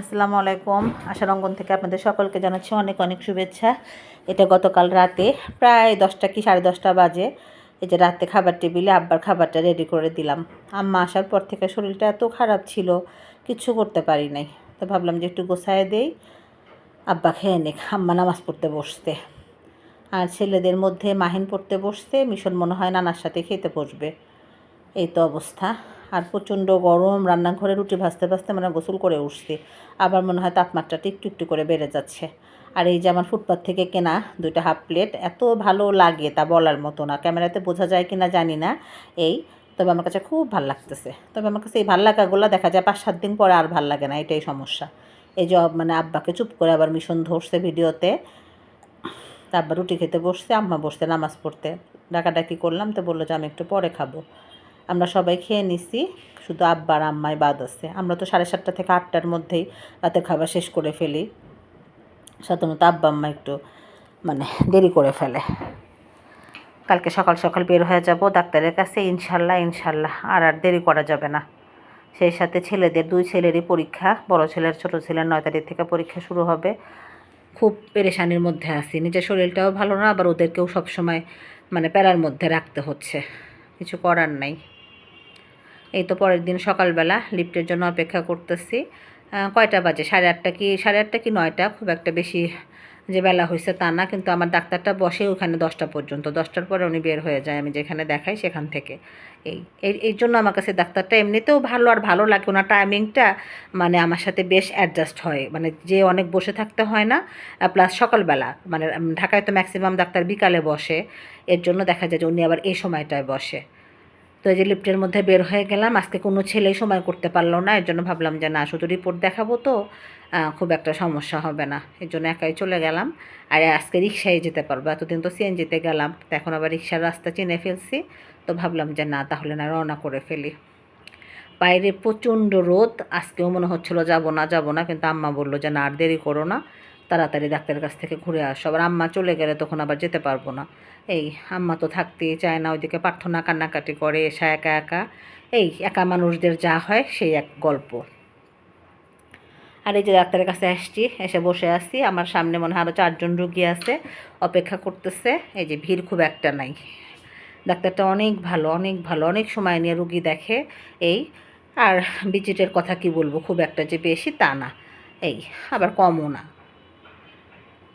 আসসালামু আলাইকুম। আশারঙ্গন থেকে আপনাদের সকলকে জানাচ্ছি অনেক অনেক শুভেচ্ছা। এটা গতকাল রাতে প্রায় দশটা কি সাড়ে দশটা বাজে। এই যে রাতে খাবার টেবিলে আব্বার খাবারটা রেডি করে দিলাম। আম্মা আসার পর থেকে শরীরটা এত খারাপ ছিল, কিছু করতে পারি নাই। তো ভাবলাম যে একটু গোছায় দেই। আব্বা খেয়ে নিক, আম্মা নামাজ পড়তে বসতে আর ছেলেদের মধ্যে মাহিন পড়তে বসতে মিশন মনে হয় নানার সাথে খেতে বসবে। এই তো অবস্থা। আর প্রচণ্ড গরম, রান্নাঘরে রুটি ভাজতে ভাজতে মানে গোসল করে উঠছি। আবার মনে হয় তাপমাত্রাটা একটু একটু করে বেড়ে যাচ্ছে। আর এই যে আমার ফুটপাথ থেকে কেনা দুইটা হাফ প্লেট, এত ভালো লাগে তা বলার মতো না। ক্যামেরাতে বোঝা যায় কি না জানি না এই, তবে আমার কাছে খুব ভালো লাগতেছে। তবে আমার কাছে এই ভালো লাগাগুলো দেখা যায় পাঁচ সাত দিন পরে আর ভালো লাগে না, এটাই সমস্যা। এই যে মানে আব্বাকে চুপ করে আবার মিশন ধরছে ভিডিওতে। তারপর রুটি খেতে বসছে, আম্মা বসতে নামাজ পড়তে। ডাকাডাকি করলাম, তো বলল যে আমি একটু পরে খাব। আমরা সবাই খেয়ে নিছি, শুধু আব্বার আম্মাই বাদ আছে। আমরা তো সাড়ে সাতটা থেকে আটটার মধ্যেই রাতের খাবার শেষ করে ফেলি। সাধারণত আব্বা আম্মা একটু মানে দেরি করে ফেলে। কালকে সকাল সকাল বের হয়ে যাব ডাক্তারের কাছে, ইনশাল্লাহ ইনশাল্লাহ। আর আর দেরি করা যাবে না। সেই সাথে ছেলেদের দুই ছেলেরই পরীক্ষা, বড় ছেলের ছোট ছেলের নয় তারিখ থেকে পরীক্ষা শুরু হবে। খুব পেরেশানির মধ্যে আছি। নিজের শরীরটাও ভালো না, আবার ওদেরকেও সবসময় মানে প্যারার মধ্যে রাখতে হচ্ছে। কিছু করার নাই। এই তো পরের দিন সকালবেলা লিফটের জন্য অপেক্ষা করতেছি। কয়টা বাজে? সাড়ে আটটা কি, সাড়ে আটটা কি নয়টা? খুব একটা বেশি যে বেলা হয়েছে তা না, কিন্তু আমার ডাক্তারটা বসে ওখানে দশটা পর্যন্ত। দশটার পরে উনি বের হয়ে যায়, আমি যেখানে দেখাই সেখান থেকে। এই এই জন্য আমার কাছে ডাক্তারটা এমনিতেও ভালো আর ভালো লাগে ওনার টাইমিংটা মানে আমার সাথে বেশ অ্যাডজাস্ট হয়। মানে যে অনেক বসে থাকতে হয় না প্লাস সকালবেলা মানে ঢাকায় তো ম্যাক্সিমাম ডাক্তার বিকালে বসে। এর জন্য দেখা যায় যে উনি আবার এই সময়টায় বসে। তো এই যে লিফ্টের মধ্যে বের হয়ে গেলাম, আজকে কোনো ছেলেই সময় করতে পারল না, এর জন্য ভাবলাম যে না, শুধু রিপোর্ট দেখাবো তো খুব একটা সমস্যা হবে না, এর জন্য একাই চলে গেলাম। আর আজকে রিক্সায় যেতে পারব, এতদিন তো সিএনজিতে গেলাম, তো এখন আবার রিক্সার রাস্তা চিনে ফেলছি, তো ভাবলাম যে না, তাহলে না রওনা করে ফেলি। বাইরে প্রচণ্ড রোদ, আজকেও মনে হচ্ছিল যাব না যাব না, কিন্তু আম্মা বলল যে না, আর দেরি করো না। তাড়াতাড়ি ডাক্তারের কাছ থেকে ঘুরে আসো। আবার আম্মা চলে গেলে তখন আবার যেতে পারব না। এই আম্মা তো থাকতেই চায় না, ওইদিকে প্রার্থনা কান্নাকাটি করে, এসা একা একা। এই একা মানুষদের যা হয় সেই এক গল্প। আর এই যে ডাক্তারের কাছে আসছি, এসে বসে আছি। আমার সামনে মনে হয় আরও চারজন রুগী আছে, অপেক্ষা করতেছে। এই যে ভিড় খুব একটা নাই। ডাক্তারটা অনেক ভালো অনেক ভালো, অনেক সময় নিয়ে রুগী দেখে। এই, আর ভিজিটের কথা কি বলব? খুব একটা যে বেশি তা না। এই, আবার কমও না।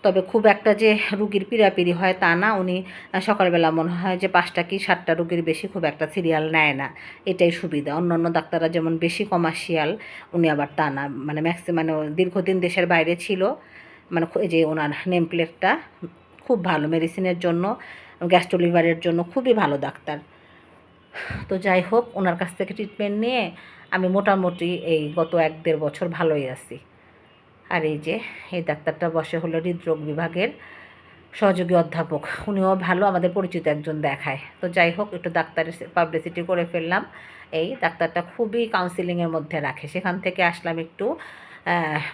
তবে খুব একটা যে রুগীর পিড়াপিড়ি হয় তা না। উনি সকালবেলা মনে হয় যে পাঁচটা কি সাতটা রুগীর বেশি খুব একটা সিরিয়াল নেয় না। এটাই সুবিধা। অন্য অন্য ডাক্তাররা যেমন বেশি কমার্শিয়াল উনি আবার তা না। মানে ম্যাক্সিমাম মানে দীর্ঘদিন দেশের বাইরে ছিল। মানে যে ওনার নেম প্লেটটা খুব ভালো মেডিসিনের জন্য গ্যাস্ট্রো লিভারের জন্য খুবই ভালো ডাক্তার। তো যাই হোক, ওনার কাছ থেকে ট্রিটমেন্ট নিয়ে আমি মোটামুটি এই গত এক দেড় বছর ভালোই আছি। আর এই যে, এই ডাক্তারটা বসে হলো হৃদরোগ বিভাগের সহযোগী অধ্যাপক। উনিও ভালো, আমাদের পরিচিত একজন দেখায়। তো যাই হোক, একটু ডাক্তারের পাবলিসিটি করে ফেললাম। এই ডাক্তারটা খুবই কাউন্সিলিংয়ের মধ্যে রাখে। সেখান থেকে আসলাম একটু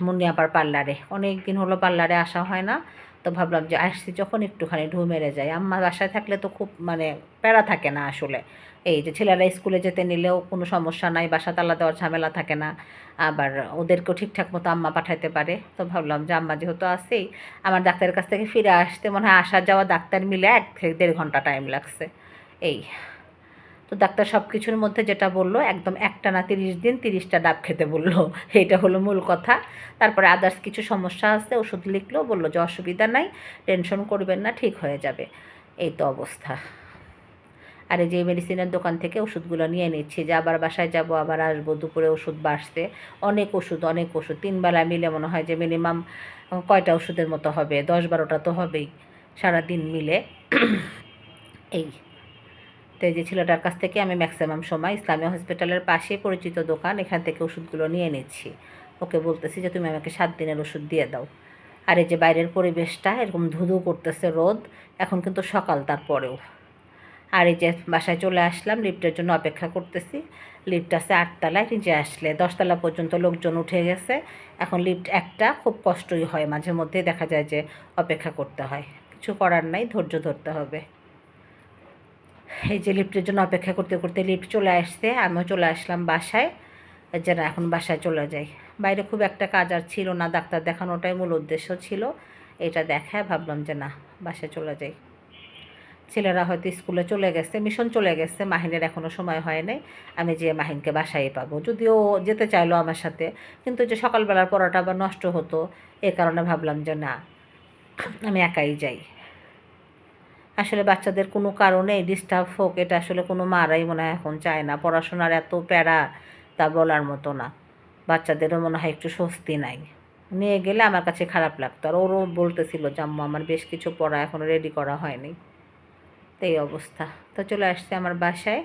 মুন্নিয়াপার পার্লারে অনেক দিন হলো পার্লারে আসা হয় না। তো ভাবলাম যে আসছি যখন একটুখানি ঢু মেরে যায় আম্মা বাসায় থাকলে তো খুব মানে প্যারা থাকে না আসলে। এই যে ছেলেরা স্কুলে যেতে নিলেও কোনো সমস্যা নাই, বাসা তালা দেওয়ার ঝামেলা থাকে না। আবার ওদেরকেও ঠিকঠাক মতো আম্মা পাঠাইতে পারে। তো ভাবলাম যে আম্মা যেহেতু আসেই আমার ডাক্তারের কাছ থেকে ফিরে আসতে মনে হয় আসা যাওয়া ডাক্তার মিলে এক দেড় ঘণ্টা টাইম লাগছে। এই তো ডাক্তার সব কিছুর মধ্যে যেটা বলল, একদম একটা না তিরিশ দিন তিরিশটা ডাব খেতে বলল। এটা হলো মূল কথা। তারপরে আদার্স কিছু সমস্যা আছে, ওষুধ লিখলো, বলল যে অসুবিধা নাই, টেনশন করবেন না, ঠিক হয়ে যাবে। এই তো অবস্থা। আর যে মেডিসিনের দোকান থেকে ওষুধগুলো নিয়ে নিচ্ছি, যে আবার বাসায় যাব, আবার আসব, দুপুরে ওষুধ বাড়ছে। অনেক ওষুধ অনেক ওষুধ তিনবেলা মিলে মনে হয় যে মিনিমাম কয়টা ওষুধের মতো হবে? দশ বারোটা তো হবেই সারা দিন মিলে। এই। তো এই যে ছেলেটার কাছ থেকে আমি ম্যাক্সিমাম সময় ইসলামী হসপিটালের পাশে পরিচিত দোকান এখান থেকে ওষুধগুলো নিয়ে নিচ্ছি। ওকে বলতেছি যে, তুমি আমাকে সাত দিনের ওষুধ দিয়ে দাও। আর এই যে বাইরের পরিবেশটা এরকম ধুধু করতেছে রোদ, এখন কিন্তু সকাল তারপরেও। আর এই যে বাসায় চলে আসলাম, লিফটের জন্য অপেক্ষা করতেছি। লিফট আছে আটতলায় নিচে আসলে দশতলা পর্যন্ত লোকজন উঠে গেছে। এখন লিফট একটা খুব কষ্টই হয়, মাঝে মধ্যে দেখা যায় যে অপেক্ষা করতে হয়। কিছু করার নাই, ধৈর্য ধরতে হবে। এই যে লিফটের জন্য অপেক্ষা করতে করতে লিফট চলে আসছে, আমিও চলে আসলাম বাসায়। যেন এখন বাসায় চলে যাই। বাইরে খুব একটা কাজ আর ছিল না, ডাক্তার দেখানোটাই মূল উদ্দেশ্য ছিল। এটা দেখায় ভাবলাম যে না, বাসায় চলে যাই। ছেলেরা হয়তো স্কুলে চলে গেছে মিশন চলে গেছে, মাহিনের এখনও সময় হয় নাই। আমি যে মাহিনকে বাসায় পাবো, যদিও যেতে চাইলো আমার সাথে, কিন্তু যে সকালবেলার পড়াটা আবার নষ্ট হতো, এ কারণে ভাবলাম যে না, আমি একাই যাই। আসলে বাচ্চাদের কোনো কারণে ডিস্টার্ব হোক, এটা আসলে কোনো মারাই মনে হয় এখন চায় না। পড়াশোনার এত প্যারা তা বলার মতো না। বাচ্চাদেরও মনে হয় একটু স্বস্তি নাই। নিয়ে গেলে আমার কাছে খারাপ লাগতো। আর ওরও বলতেছিল জাম্মু আমার বেশ কিছু পড়া এখনও রেডি করা হয়নি। তো এই অবস্থা। তো চলে আসছে আমার বাসায়।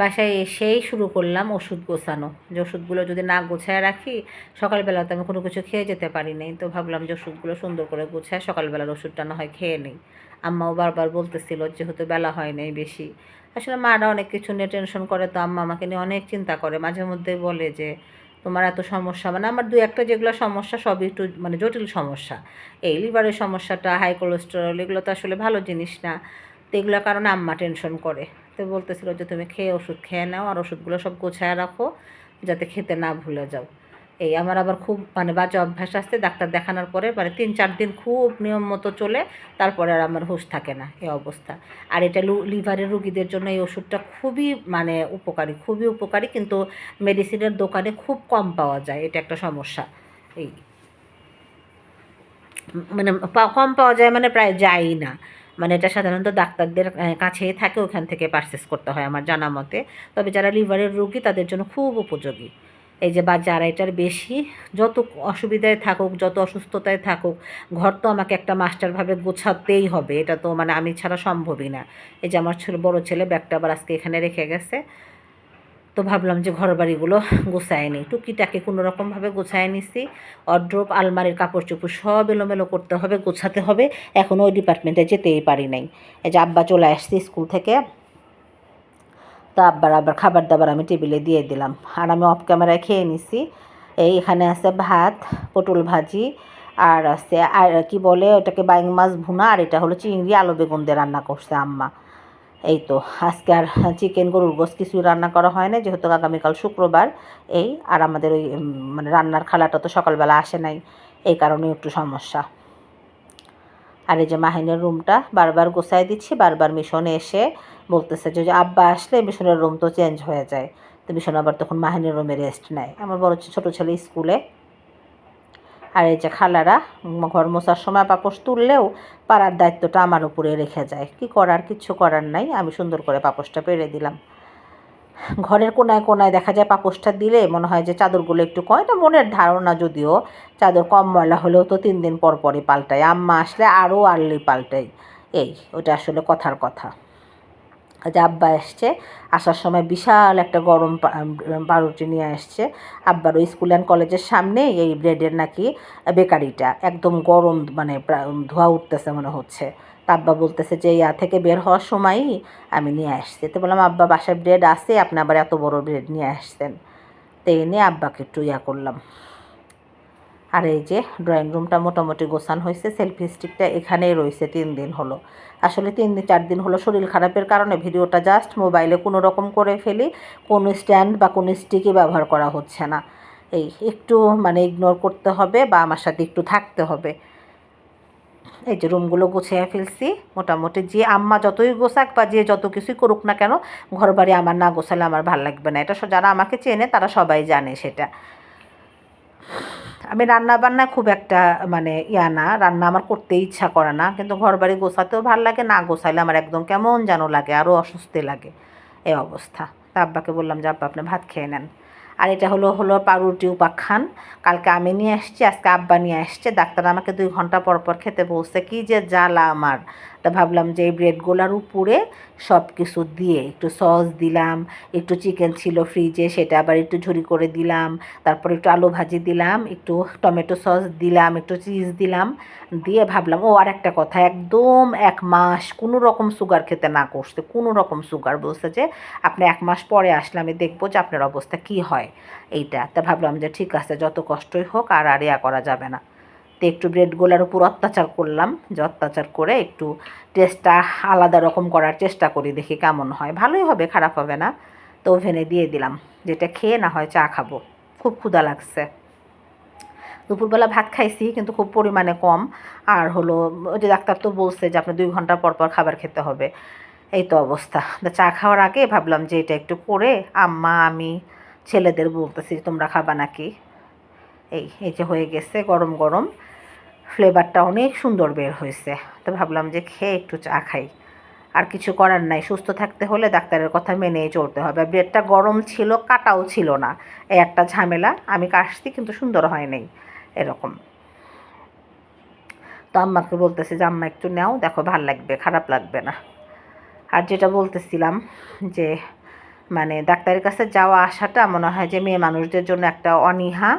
বাসায় এসেই শুরু করলাম ওষুধ গোছানো। যে ওষুধগুলো যদি না গোছায় রাখি, সকালবেলা তো আমি কোনো কিছু খেয়ে যেতে পারি নাই। তো ভাবলাম যে ওষুধগুলো সুন্দর করে গোছায় সকালবেলার ওষুধটা না হয় খেয়ে নেই। আম্মাও বারবার বলতেছিল যেহেতু বেলা হয় নাই বেশি। আসলে মারা অনেক কিছু নিয়ে টেনশন করে, তো আম্মা আমাকে নিয়ে অনেক চিন্তা করে। মাঝে মধ্যে বলে যে, তোমার এত সমস্যা? মানে আমার দু একটা যেগুলো সমস্যা সবই একটু মানে জটিল সমস্যা। এই লিভারের সমস্যাটা হাই কোলেস্টেরল এগুলো তো আসলে ভালো জিনিস না। তো এগুলোর কারণে আম্মা টেনশন করে। তো বলতেছিল যে, তুমি খেয়ে ওষুধ খেয়ে নাও আর ওষুধগুলো সব গোছায় রাখো যাতে খেতে না ভুলে যাও। এই আমার আবার খুব মানে বাজে অভ্যাস আসছে ডাক্তার দেখানোর পরে মানে তিন চার দিন খুব নিয়ম মতো চলে, তারপরে আর আমার হুঁশ থাকে না এই অবস্থা। আর এটা লিভারের রুগীদের জন্য এই ওষুধটা খুবই মানে উপকারী, খুবই উপকারী কিন্তু মেডিসিনের দোকানে খুব কম পাওয়া যায়, এটা একটা সমস্যা। এই মানে কম পাওয়া যায় মানে প্রায় যায়ই না। মানে এটা সাধারণত ডাক্তারদের কাছে থাকে, ওখান থেকে পারচেস করতে হয় আমার জানা মতে। তবে যারা লিভারের রোগী, তাদের জন্য খুব উপযোগী। এই যে বা, যারা এটার বেশি, যত অসুবিধায় থাকুক, যত অসুস্থতায় থাকুক, ঘর তো আমাকে একটা মাস্টারভাবে গোছাতেই হবে। এটা তো মানে আমি ছাড়া সম্ভবই না। এই যে আমার ছেলে বড়ো ছেলে, ব্যাগটা আবার আজকে এখানে রেখে গেছে। তো ভাবলাম যে ঘর বাড়িগুলো গোছায় নিই। টুকিটাকে কোনো রকমভাবে গোছায় নিছি। অড্রপ আলমারির কাপড় চোপড় সব এলোমেলো করতে হবে, গোছাতে হবে। এখনও ওই ডিপার্টমেন্টে যেতেই পারি নাই। এই যে আব্বা চলে আসছে স্কুল থেকে। তো আব্বার আবার খাবার দাবার আমি টেবিলে দিয়ে দিলাম। আর আমি অফ ক্যামেরায় খেয়ে নিছি। এই এখানে আছে ভাত, পটল ভাজি, আর আছে, আর কি বলে ওটাকে বাইং মাছ ভুনা, আর এটা হলো চিংড়ি আলু বেগুন দিয়ে রান্না করছে আম্মা। এই তো, আজকে আর চিকেন গরুর গোস কিছুই রান্না করা হয় না যেহেতু আগামীকাল শুক্রবার। এই, আর আমাদের ওই মানে রান্নার খালাটা তো সকালবেলা আসে নাই, এই কারণে একটু সমস্যা। আর এই যে মাহিনের রুমটা বারবার গোছায় দিচ্ছি, বারবার মিশনে এসে বলতেছে যে আব্বা আসলে মিশনের রুম তো চেঞ্জ হয়ে যায়। তো মিশন আবার তখন মাহিনের রুমে রেস্ট নেয়। আমার বড় ছোট ছেলে স্কুলে আর এই যে খালারা ঘর মোছার সময় পাপোশ তুললেও পাড়ার দায়িত্বটা আমার উপরে রেখে যায়। কি করার কিচ্ছু করার নাই, আমি সুন্দর করে পাপোশটা পেরে দিলাম। ঘরের কোনায় কোনায় দেখা যায় পাপোশটা দিলে মনে হয় যে চাদরগুলো একটু কম, এটা মনের ধারণা যদিও, চাদর কম ময়লা হলেও তো তিন দিন পর পরই পাল্টাই আম্মা আসলে আরও আর্লি পাল্টাই এই ওটা আসলে কথার কথা। যে আব্বা এসছে, আসার সময় বিশাল একটা গরম পাউরুটি নিয়ে আসছে। আব্বার ওই স্কুল অ্যান্ড কলেজের সামনে এই ব্রেডের নাকি বেকারিটা, একদম গরম মানে ধোয়া উঠতেছে মনে হচ্ছে। আব্বা বলতেছে যে, ইয়া থেকে বের হওয়ার সময়ই আমি নিয়ে আসছি। তো বললাম, আব্বা, বাসায় ব্রেড আছে, আপনি আবার এত বড় ব্রেড নিয়ে আসছেন। তো এনে আব্বাকে একটু ইয়া করলাম। আর এই যে ড্রয়িং রুমটা মোটামুটি গোছানো হয়েছে সেলফি স্টিকটা এখানেই রয়েছে, তিন দিন হলো। আসলে তিন দিন, চার দিন হলো শরীর খারাপের কারণে ভিডিওটা জাস্ট মোবাইলে কোনো রকম করে ফেলি, কোনো স্ট্যান্ড বা কোনো স্টিকই ব্যবহার করা হচ্ছে না। এই একটু মানে ইগনোর করতে হবে বা আমার সাথে একটু থাকতে হবে। এই যে রুমগুলো গুছিয়ে ফেলছি, মোটামুটি যে আম্মা যতই গোছাক বা যে যত কিছুই করুক না কেন ঘর বাড়ি আমার না গোছালে আমার ভালো লাগবে না। এটা যারা আমাকে চেনে তারা সবাই জানে সেটা। আমি রান্না বান্না খুব একটা মানে ইয়া না, রান্না আমার করতে ইচ্ছা করে না। কিন্তু ঘর বাড়ি গোছাতেও ভালো লাগে, না গোছাইলে আমার একদম কেমন যেন লাগে আরও অস্বস্তি লাগে এই অবস্থা। তা আব্বাকে বললাম, যে আব্বা, আপনি ভাত খেয়ে নেন। আর এটা হলো হলো পাউরুটি উপাখ্যান। কালকে আমি নিয়ে আসছি, আজকে আব্বা নিয়ে আসছে। ডাক্তার আমাকে দুই ঘণ্টা পর পর খেতে বলছে, কি যে জ্বালা আমার। তা ভাবলাম যে এই ব্রেডগুলোর উপরে সব কিছু দিয়ে একটু সস দিলাম, একটু চিকেন ছিল ফ্রিজে সেটা আবার একটু ঝুরি করে দিলাম, তারপর একটু আলু ভাজি দিলাম, একটু টমেটো সস দিলাম, একটু চিজ দিলাম, দিয়ে ভাবলাম, ও আর একটা কথা, একদম এক মাস কোনো রকম সুগার খেতে না করছে কোনো রকম সুগার বলছে যে আপনি এক মাস পরে আসলে আমি দেখব যে আপনার অবস্থা কি হয়, এইটা। তা ভাবলাম যে ঠিক আছে, যত কষ্টই হোক আর আর ইয়া করা যাবে না। তো একটু ব্রেড গোলার উপর অত্যাচার করলাম, যে অত্যাচার করে একটু টেস্টটা আলাদা রকম করার চেষ্টা করি, দেখি কেমন হয়। ভালোই হবে, খারাপ হবে না। তো ওভেনে দিয়ে দিলাম, যেটা খেয়ে না হয় চা খাব। খুব ক্ষুধা লাগছে। দুপুরবেলা ভাত খাইছি, কিন্তু খুব পরিমাণে কম। আর হলো, ওই যে ডাক্তার তো বলছে যে আপনি দুই ঘণ্টা পর পর খাবার খেতে হবে। এই তো অবস্থা। চা খাওয়ার আগে ভাবলাম যে এটা একটু করে আম্মা, আমি, ছেলেদের বলতেছি, তোমরা খাবা নাকি? এই এই যে হয়ে গেছে গরম গরম ফ্লেভারটা অনেক সুন্দর বের হয়েছে। তো ভাবলাম যে খেয়ে একটু চা খাই। আর কিছু করার নাই, সুস্থ থাকতে হলে ডাক্তারের কথা মেনেই চলতে হবে। ব্রেডটা গরম ছিল, কাটাও ছিল না। এই একটা ঝামেলা, আমি কাশছি কিন্তু সুন্দর হয় নাই, এরকম। তো আম্মাকে বলতেছে যে, আম্মা, একটু নাও, দেখো ভালো লাগবে, খারাপ লাগবে না। আর যেটা বলতেছিলাম যে মানে ডাক্তারের কাছে যাওয়া আসাটা মনে হয় যে মেয়ে মানুষদের জন্য একটা অনীহা।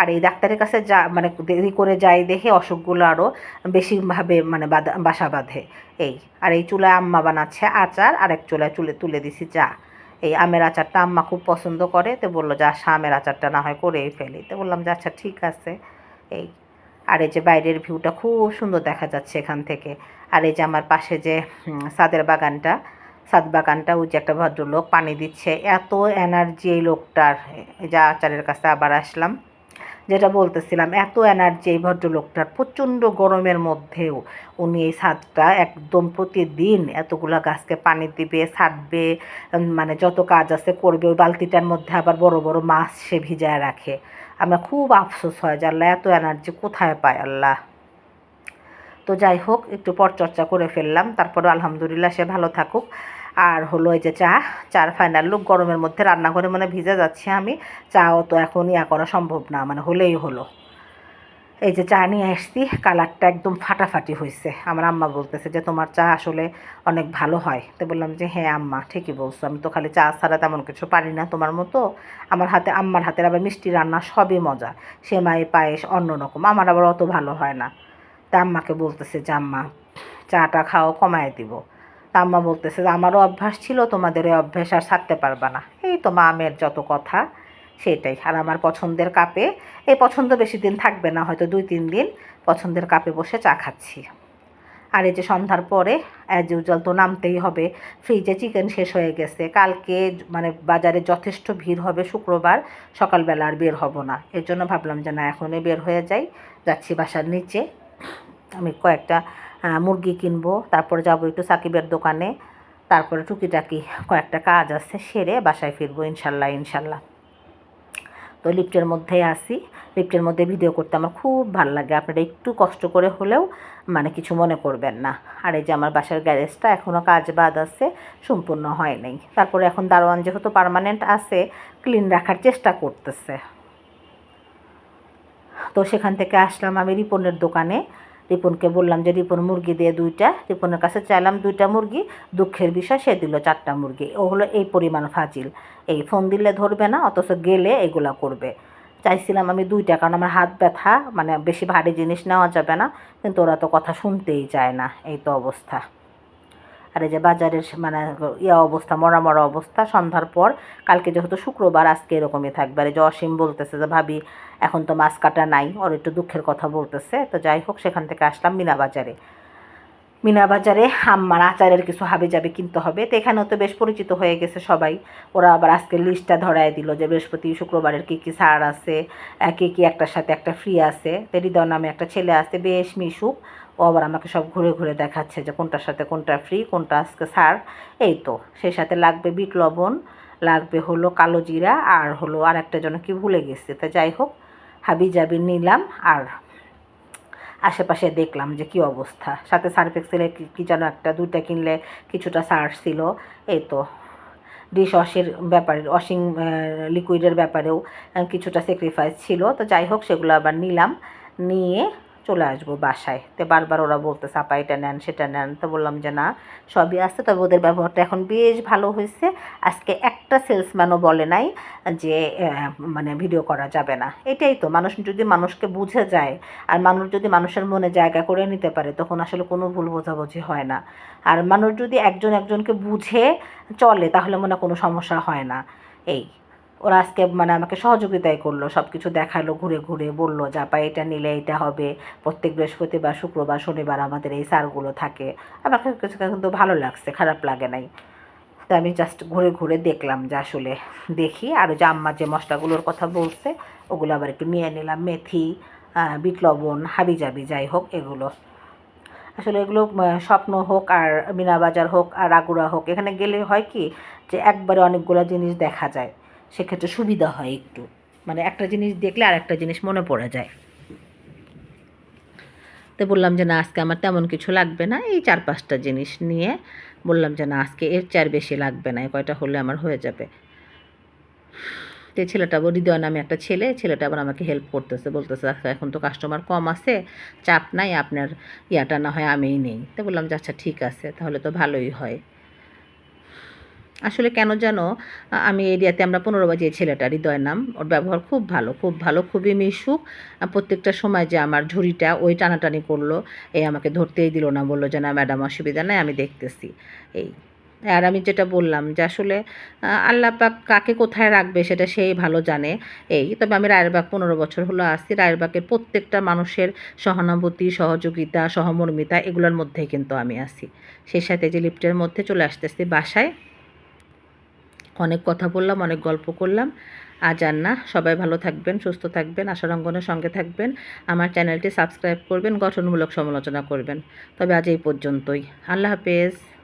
আর এই ডাক্তারের কাছে যা মানে দেরি করে যাই দেখে অসুখগুলো আরও বেশিভাবে মানে বাসা বাঁধে। এই, আর এই চুলায় আম্মা বানাচ্ছে আচার আর এক চুলায় চুলে তুলে দিছি চা। এই আমের আচারটা আম্মা খুব পছন্দ করে। তো বলল, যে, আসা আমের আচারটা না হয় করেই ফেলি। তো বললাম, যে আচ্ছা ঠিক আছে। এই, আর এই যে বাইরের ভিউটা খুব সুন্দর দেখা যাচ্ছে এখান থেকে। আর এই যে আমার পাশে যে সাদের বাগানটা সাদ বাগানটা ওই যে একটা ভদ্রলোক পানি দিচ্ছে। এত এনার্জি এই লোকটার। যা আচারের কাছে আবার আসলাম। যেটা বলতেছিলাম, এত এনার্জি এই ভদ্রলোকটার, প্রচণ্ড গরমের মধ্যেও উনি এই ছাদটা একদম প্রতিদিন এতগুলা গাছকে পানি দিবে ছাড়বে মানে যত কাজ আছে করবে, ওই বালতিটার মধ্যে আবার বড় বড় মাছ সে ভিজায় রাখে। আমার খুব আফসোস হয় যে আল্লাহ, এত এনার্জি কোথায় পায় আল্লাহ? তো যাই হোক, একটু পরচর্চা করে ফেললাম। তারপরে আলহামদুলিল্লাহ সে ভালো থাকুক। আর হলো এই যে চা, চার ফাইনাল লুক গরমের মধ্যে রান্নাঘরে মানে ভিজে যাচ্ছে আমি। চাও তো এখন ইয়া করা সম্ভব না মানে হলেই হলো। এই যে চা নিয়ে আসছি, কালারটা একদম ফাটাফাটি হয়েছে। আমার আম্মা বলতেছে যে, তোমার চা আসলে অনেক ভালো হয়। তো বললাম যে হ্যাঁ আম্মা, ঠিকই বলছো। আমি তো খালি চা ছাড়া তেমন কিছু পারি না তোমার মতো। আমার হাতে, আম্মার হাতের আবার মিষ্টি রান্না সবই মজা। সেমাই, পায়েস অন্যরকম আমার আবার অত ভালো হয় না। তা আম্মাকে বলতেছে যে, আম্মা, চাটা খাও কমায় দিব। আম্মা বলতেছে যে, আমারও অভ্যাস ছিল, তোমাদের ওই অভ্যাস আর ছাড়তে পারবা না। এই তো মামের যত কথা সেটাই আর আমার পছন্দের কাপে এই পছন্দ বেশি দিন থাকবে না, হয়তো দুই, তিন দিন পছন্দের কাপে বসে চা খাচ্ছি। আর এই যে সন্ধ্যার পরে অ্যাজ ইউজুয়াল তো নামতেই হবে। ফ্রিজে চিকেন শেষ হয়ে গেছে। কালকে মানে বাজারে যথেষ্ট ভিড় হবে শুক্রবার, সকালবেলা আর বের হব না। এর জন্য ভাবলাম যে, না, এখনই বের হয়ে যাই। যাচ্ছি বাসার নিচে। আমি কয়েকটা মুরগি কিনবো, তারপরে যাব একটু সাকিবের দোকানে, তারপরে টুকিটাকি কয়েকটা কাজ আছে, সেরে বাসায় ফিরবো ইনশাল্লাহ ইনশাল্লাহ। তো লিফটের মধ্যেই আসি লিফটের মধ্যে ভিডিও করতে আমার খুব ভালো লাগে, আপনারা একটু কষ্ট করে হলেও মানে কিছু মনে করবেন না। আর এই যে আমার বাসার গ্যারেজটা এখনও কাজ বাদ আছে, সম্পূর্ণ হয় নাই। তারপরে এখন দারোয়ান যেহেতু পার্মানেন্ট আছে ক্লিন রাখার চেষ্টা করতেছে। তো সেখান থেকে আসলাম আমি রিপনের দোকানে রিপনকে বললাম যে, রিপন, মুরগি দিয়ে দুইটা। রিপনের কাছে চাইলাম দুইটা মুরগি, দুঃখের বিষয় সে দিল চারটা মুরগি। ও হলো এই পরিমাণ ফাজিল। এই ফোন দিলে ধরবে না, অথচ গেলে এগুলা করবে। চাইছিলাম আমি দুইটা, কারণ আমার হাত ব্যথা মানে বেশি ভারী জিনিস নেওয়া যাবে না, কিন্তু ওরা তো কথা শুনতেই চায় না, এই তো অবস্থা। আর এই যে বাজারের মানে ইয়া অবস্থা, মরা মরা অবস্থা, সন্ধ্যার পর কালকে যেহেতু শুক্রবার, আজকে এরকমই থাকবে। আর এই যে অসীম বলতেছে যে, ভাবি, এখন তো মাছ কাটা নাই, ওর একটু দুঃখের কথা বলতেছে। তো যাই হোক, সেখান থেকে আসলাম মিনা বাজারে। মিনা বাজারে আম্মার আচারের কিছু হাবি যাবে কিনতে হবে। তো এখানেও তো বেশ পরিচিত হয়ে গেছে সবাই। ওরা আবার আজকে লিস্টটা ধরায় দিল যে, বৃহস্পতি শুক্রবারের কী কী সার আছে কী কী একটার সাথে একটা ফ্রি আছে। তো হৃদয় নামে একটা ছেলে আছে, বেশ মিশুক। ও আবার আমাকে সব ঘুরে ঘুরে দেখাচ্ছে যে কোনটার সাথে কোনটা ফ্রি কোনটা আজকে ছাড় এই তো, সেই সাথে লাগবে বিট লবণ, লাগবে হলো কালো জিরা আর হলো আর একটা জন্য কি ভুলে গেছি। তা যাই হোক, হাবি জাবি নিলাম আর আশেপাশে দেখলাম যে কি অবস্থা। সাথে সার্ফ এক্সেলের কি কি যেন একটা, দুইটা কিনলে কিছুটা সার ছিল। এই তো, ডিশ ওয়াশের ব্যাপারে, ওয়াশিং লিকুইডের ব্যাপারেও কিছুটা স্যাক্রিফাইস ছিল। তো যাই হোক, সেগুলো আবার নিলাম। নিয়ে চলে আসব বাসায়। তো বারবার ওরা বলতে আপা, এটা নেন, সেটা নেন। তো বললাম যে, না, সবই আছে, তবে ওদের ব্যবহারটা এখন বেশ ভালো হয়েছে। আজকে একটা সেলসম্যানও বলে নাই যে মানে ভিডিও করা যাবে না। এটাই তো, মানুষ যদি মানুষকে বুঝে যায়, আর মানুষ যদি মানুষের মনে জায়গা করে নিতে পারে, তখন আসলে কোনো ভুল বোঝাবুঝি হয় না। আর মানুষ যদি একজন একজনকে বুঝে চলে, তাহলে মনে কোনো সমস্যা হয় না। এই। ওরা আজকে মানে আমাকে সহযোগিতাই করল সব কিছু দেখাল, ঘুরে ঘুরে বলল যে, আপা, এটা নিলে এটা হবে। প্রত্যেক বৃহস্পতিবার, শুক্রবার, শনিবার আমাদের এই সারগুলো থাকে। আমার কাছে কিন্তু ভালো লাগছে, খারাপ লাগে নাই। তো আমি জাস্ট ঘুরে ঘুরে দেখলাম যে আসলে দেখি। আর যে আম্মা যে মশলাগুলোর কথা বলছে, ওগুলো আবার একটু নিয়ে নিলাম। মেথি বিট লবণ হাবি জাবি যাই হোক, এগুলো। আসলে এগুলো স্বপ্ন হোক আর মিনা বাজার হোক আর আগুড়া হোক, এখানে গেলে হয় কি যে একবারে অনেকগুলো জিনিস দেখা যায়। সেক্ষেত্রে সুবিধা হয় একটু। মানে একটা জিনিস দেখলে আর একটা জিনিস মনে পড়ে যায়। তো বললাম যে না আজকে আমার তেমন কিছু লাগবে না। এই চার পাঁচটা জিনিস নিয়ে বললাম যে না আজকে এর চার বেশি লাগবে না এই কয়টা হলে আমার হয়ে যাবে। তো ছেলেটা হৃদয় নামে একটা ছেলে ছেলেটা আবার আমাকে হেল্প করতেছে। বলতেছে "আচ্ছা, এখন তো কাস্টমার কম আছে চাপ নাই আপনার ইয়াটা না হয় আমিই নেই। তো বললাম যে আচ্ছা ঠিক আছে তাহলে তো ভালোই হয়। আসলে কেন আ- আমি এরিয়াতে আমরা পনেরো বাজে ছেলেটা হৃদয় নাম। ওর ব্যবহার খুব ভালো খুব ভালো খুবই মিশুক। প্রত্যেকটা সময় যে আমার ঝুড়িটা ওই টানাটানি করল এই আমাকে ধরতেই দিল না বলল যে না ম্যাডাম অসুবিধা নাই আমি দেখতেছি। এই। আর আমি যেটা বললাম যে আসলে আহ, আল্লাহ পাক কাকে কোথায় রাখবে সেটা সেই ভালো জানে। এই তবে আমি রায়েরবাগ পনেরো বছর হলো আসছি। রায়েরবাগের প্রত্যেকটা মানুষের সহানুভূতি সহযোগিতা সহমর্মিতা এগুলোর মধ্যেই কিন্তু আমি আছি। সেই সাথে যে লিফটের মধ্যে চলে আসতেছি বাসায় অনেক কথা বললাম, অনেক গল্প করলাম। আজ আর না সবাই ভালো থাকবেন, সুস্থ থাকবেন আশারঙ্গনের সঙ্গে থাকবেন। আমার চ্যানেলটি সাবস্ক্রাইব করবেন, গঠনমূলক সমালোচনা করবেন। তবে আজ এই পর্যন্তই। আল্লাহ হাফেজ।